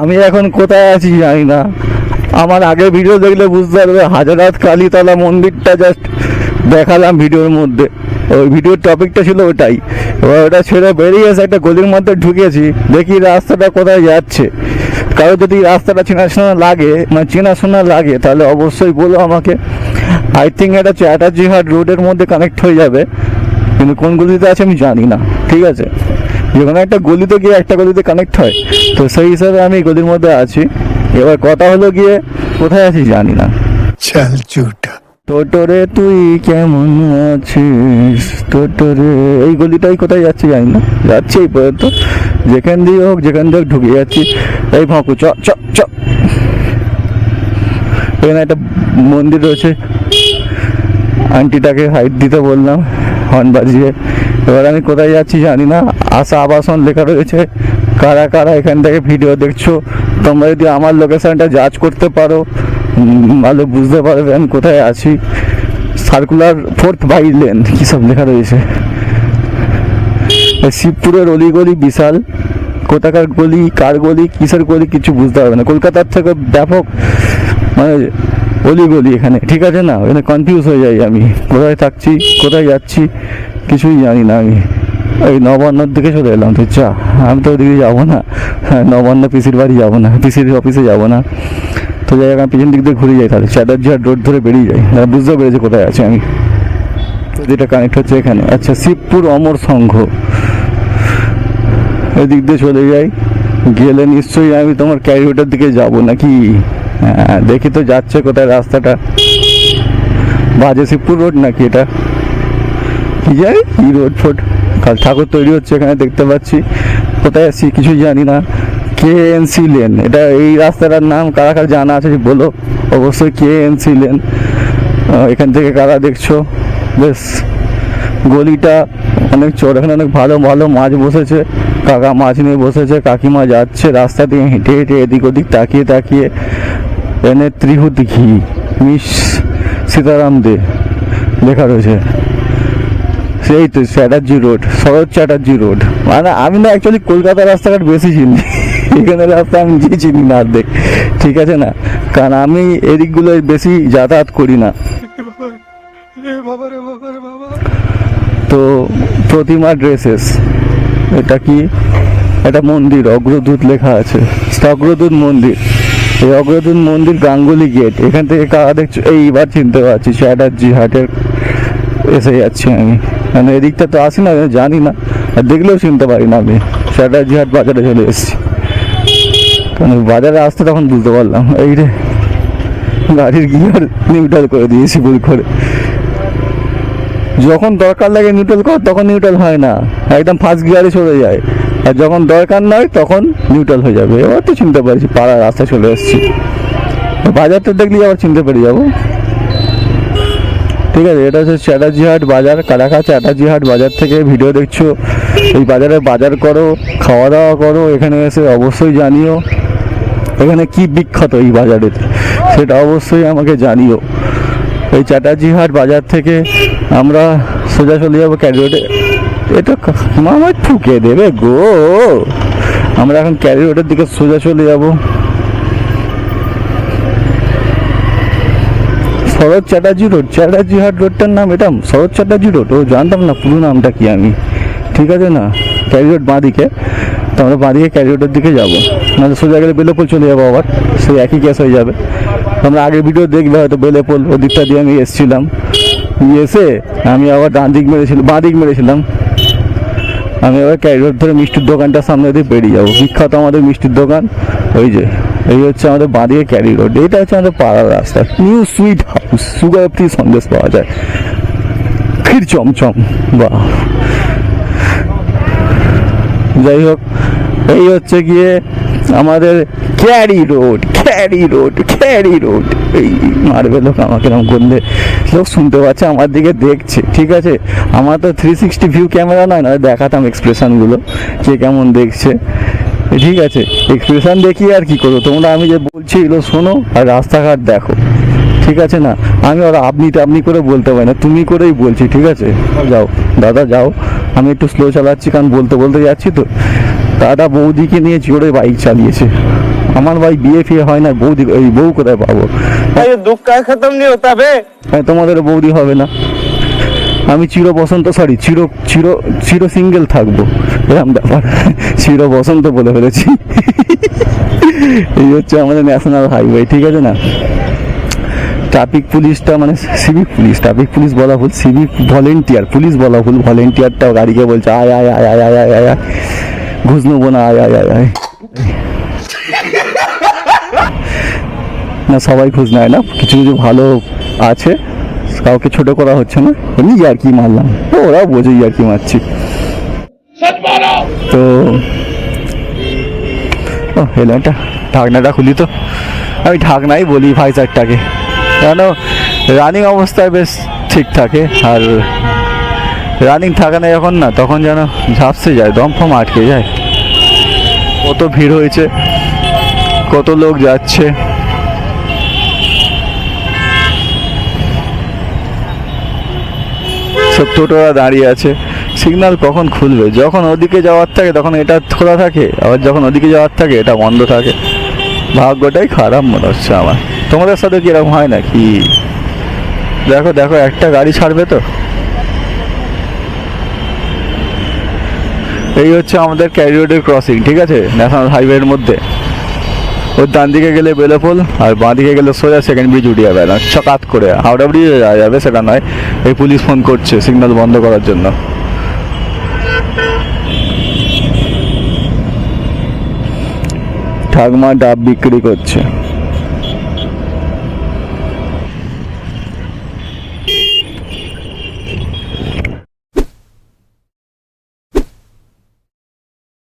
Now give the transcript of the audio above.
আমি এখন কোথায় আছি জানি না। আমার আগে ভিডিও দেখলে বুঝতে পারবে হাজারাত কালীতলা মন্দিরটা জাস্ট দেখালাম ভিডিওর মধ্যে। ওই ভিডিওর টপিকটা ছিল ওটাই। এবার ওটা ছেড়ে বেরিয়ে এসে একটা গলির মধ্যে ঢুকেছি, দেখি রাস্তাটা কোথায় যাচ্ছে। কারও যদি রাস্তাটা চেনাশোনা লাগে মানে চেনাশোনা লাগে, তাহলে অবশ্যই বলো আমাকে। আই থিঙ্ক এটা চ্যাটার্জি হাট রোডের মধ্যে কানেক্ট হয়ে যাবে। কিন্তু কোন গলিতে আছে আমি জানি না, ঠিক আছে? যে একটা গলিতে গিয়ে একটা গলিতে কানেক্ট হয় তো সেই হিসাবে আমি গলির মধ্যে আছি। এবার কথা হলো গিয়ে কোথায় আছি জানি না। চাল চুটা টোটোরে তুই কেমন আছিস? টোটোরে এই গলিটাই কোথায় যাচ্ছি জানি না। যাচ্ছি এই পর্যন্ত। যেখান দিয়ে হোক যেখান দিয়ে হোক ঢুকে যাচ্ছি। এই ফাঁকু চ চ চ। এখানে একটা মন্দির রয়েছে। আন্টিটাকে হাইট দিতে বললাম হর্ন বাজিয়ে। এবার আমি কোথায় যাচ্ছি জানি না। আশা আবাসন লেখা রয়েছে। কারা কারা এখান থেকে ভিডিও দেখছ, তোমরা যদি আমার লোকেশনটা জাজ করতে পারো ভালো বুঝতে পারবে আমি কোথায় আছি। সার্কুলার ফোর্থ বাই লেন কী সব লেখা রয়েছে। শিবপুরের অলিগলি বিশাল, কোথাকার গলি, কার গলি, কিসের গলি, কিছু বুঝতে পারবে না। কলকাতার থেকে ব্যাপক মানে অলিগলি এখানে, ঠিক আছে না? এখানে কনফিউজ হয়ে যাই আমি। কোথায় থাকছি, কোথায় যাচ্ছি, কিছুই জানি না আমি। এই নবান্নর দিকে চলে এলাম তো চা আমি তো ওদিকে যাব না। হ্যাঁ নবান্ন পিসির বাড়ি যাব না, পিসির অফিসে যাব না। তো যাই আমি পিছন দিক দিয়ে ঘুরে যাই তাহলে। চ্যাটার্জি হাট রোড ধরে বেরিয়ে যাই। তারা বুঝতে পেরেছে কোথায় আছি আমি। তো যেটা কানেক্ট হচ্ছে এখানে। আচ্ছা শিবপুর অমর সংঘ। এদিক দিয়ে চলে যাই। গেলে নিশ্চয়ই আমি তোমার ক্যারিওটার দিকে যাব নাকি? হ্যাঁ দেখি তো যাচ্ছে কোথায় রাস্তাটা। বাজে শিবপুর রোড নাকি এটা? কি যাই কি রোড ফোড? কাল ঠাকুর তৈরি হচ্ছে এখানে দেখতে পাচ্ছি। কোথায় আছি কিছুই জানি না। কে এন সি লেন এটা এই রাস্তাটার নাম কারা কারা জানা আছে বলো। অবশ্যই কে এন সি লেন এখান থেকে কারা দেখছ? বেশ, গলিটা অনেক চোর, এখানে অনেক ভালো ভালো মাছ বসেছে। কাকা মাছ নিয়ে বসেছে, কাকিমা যাচ্ছে রাস্তা দিয়ে হেঁটে হেঁটে এদিক ওদিক তাকিয়ে তাকিয়ে। এনে ত্রিহুত ঘি মিস সীতারাম দে, লেখা রয়েছে। সেই তো চ্যাটার্জি রোড শরৎ চ্যাটার্জি রোড মানে আমি না অ্যাকচুয়ালি কলকাতার রাস্তাঘাট বেশি চিনি। এখানে রাস্তা আমি নিজেই চিনি না অর্ধেক। ঠিক আছে না? কারণ আমি এদিকগুলো বেশি যাতায়াত করি না। তো প্রতিমা ড্রেসেস এটা কি? এটা মন্দির, অগ্রদূত লেখা আছে। অগ্রদূত মন্দির। এই অগ্রদূত মন্দির গাঙ্গুলি গেট এখান থেকে কারা দেখছ? এইবার চিনতে পারছি চ্যাটার্জি হাটের এসে যাচ্ছি আমি। মানে এদিকটা তো আসি না, জানি না। আর দেখলেও চিনতে পারি না আমি। চ্যাটার্জি হাট বাজারে চলে এসেছি। কারণ বাজারে আসতে তখন বুঝতে পারলাম। এই রে, গাড়ির গিয়ার নিউট্রাল করে দিয়েছি ভুল করে। যখন দরকার লাগে নিউট্রাল কর, তখন নিউট্রাল হয় না। একদম ফার্স্ট গিয়ারে চলে যায়। আর যখন দরকার নয়, তখন নিউট্রাল হয়ে যাবে। এবার তো চিনতে পারছি, পাড়ার রাস্তায় চলে এসেছি। বাজারটা দেখলে, আবার চিনতে পেরে যাব। ঠিক আছে, এটা হচ্ছে চ্যাটার্জি হাট বাজার কারাকা চ্যাটার্জি হাট বাজার থেকে ভিডিও দেখছ। এই বাজারে বাজার করো খাওয়া দাওয়া করো, এখানে এসে অবশ্যই জানিও। এখানে কি বিখ্যাত এই বাজারের সেটা অবশ্যই আমাকে জানিও। এই চ্যাটার্জি হাট বাজার থেকে আমরা সোজা চলে যাব ক্যারিওডে এটা মামা ঠুকে দেবে গো। আমরা এখন ক্যারি রোডের দিকে সোজা চলে যাব। শরৎ চ্যাটার্জি রোড। চ্যাটার্জি হাট রোডটার নাম এটা শরৎ চ্যাটার্জি রোড। ও জানতাম না পুরো নামটা কি আমি। ঠিক আছে না? ক্যারি রোড বাঁ দিকে তো আমরা বাঁ দিকে ক্যারি রোডের দিকে যাব। নাহলে সোজা গেলে বেলেপুল চলে যাব আবার। সেই একই কেস হয়ে যাবে। আমরা আগের ভিডিও দেখবে হয়তো বেলেপুল ওদিকটা দিয়ে আমি এসেছিলাম। এসে আমি আবার ডান দিক মেরেছিলাম বাঁ দিক মেরেছিলাম। আমি আবার ক্যারিয়ার ধরে মিষ্টির দোকানটার সামনে দিয়ে বেরিয়ে যাব। বিখ্যাত আমাদের মিষ্টির দোকান। ওই যে, এই হচ্ছে আমাদের বাঁদিকে ক্যারি রোড। এটা হচ্ছে আমাদের পাড়ার রাস্তা। New sweet house sugar free Sandesh পাওয়া যায় ক্ষীর চমচম, বাহ। যাই হোক, এই হচ্ছে গিয়ে আমাদের Carey road Carey road Carey road. এই মারবে লোক আমাকে এরকম করলে লোক শুনতে পাচ্ছে, আমার দিকে দেখছে, ঠিক আছে? আমার তো থ্রি সিক্সটি ভিউ ক্যামেরা নয় না দেখাতাম এক্সপ্রেশনগুলো কে কেমন দেখছে। ঠিক আছে এক্সপ্রেশন দেখি আর কি করব? তোমরা আমি যে বলছি, এগুলো শোনো আর রাস্তাঘাট দেখো। ঠিক আছে না? আমি ওরা আপনি আপনি করে বলতে পারি না তুমি করেই বলছি ঠিক আছে? যাও দাদা যাও আমি একটু স্লো চালাচ্ছি কারণ বলতে বলতে যাচ্ছি তো। দাদা বৌদিকে নিয়ে জোরে বাইক চালিয়েছে। আমার ভাই বিয়ে ফিয়ে হয় না বৌদি ওই বউ কোথায় পাবো? দুঃখ নিয়ে তবে হ্যাঁ তোমাদের বৌদি হবে না। আমি চির বসন্ত সরি চির চির চির সিঙ্গেল থাকব। এরকম ব্যাপার। চির বসন্ত বলে ফেলেছি। এই হচ্ছে আমাদের ন্যাশনাল হাইওয়ে ঠিক আছে না? ট্রাফিক পুলিশটা মানে সিভিক পুলিশ ট্রাফিক পুলিশ বলা ভুল সিভিক ভলেন্টিয়ার পুলিশ বলা ভুল ভলেন্টিয়ারটাও গাড়িকে বলছে আয় আয় আয় আয় আয় আয় আয় ঘুষ নেব না আয় আয় আয় আয়। না সবাই ঘুষ নেয় না কিছু কিছু ভালো আছে কাউকে ছোট করা হচ্ছে না এমনি কি মারলাম তো ওরাও বোঝে ইয়ার্কি মারছি। তো ও ঢাকনাটা খুলি তো। আমি ঢাকনাই বলি ভাইজারটাকে। কেন? রানিং অবস্থায় বেশ ঠিক থাকে আর রানিং থাকে না যখন না, তখন যেন ঝাপসে যায় দম ফম আটকে যায়। কত ভিড় হয়েছে, কত লোক যাচ্ছে। সব টোটোরা দাঁড়িয়ে আছে সিগন্যাল কখন খুলবে? যখন ওদিকে যাওয়ার থাকে, তখন এটা খোলা থাকে, আবার যখন ওদিকে যাওয়ার থাকে, এটা বন্ধ থাকে। ভাগ্যটাই খারাপ মনে হচ্ছে আমার। তোমাদের সাথে কি এরকম হয় নাকি? দেখো দেখো, একটা গাড়ি ছাড়বে তো। এই হচ্ছে আমাদের ক্যারিওডের ক্রসিং ঠিক আছে? ন্যাশনাল হাইওয়ের মধ্যে। ওর ডান দিকে গেলে বেলেফুল, আর বাঁ দিকে গেলে সোজা সেকেন্ড ব্রিজ উঠিয়ে যাবে। না চকাত করে হাওড়া ব্রিজে যাওয়া যাবে সেটা নয়। এই পুলিশ ফোন করছে সিগন্যাল বন্ধ করার জন্য। ঠাকমা ডাব বিক্রি করছে।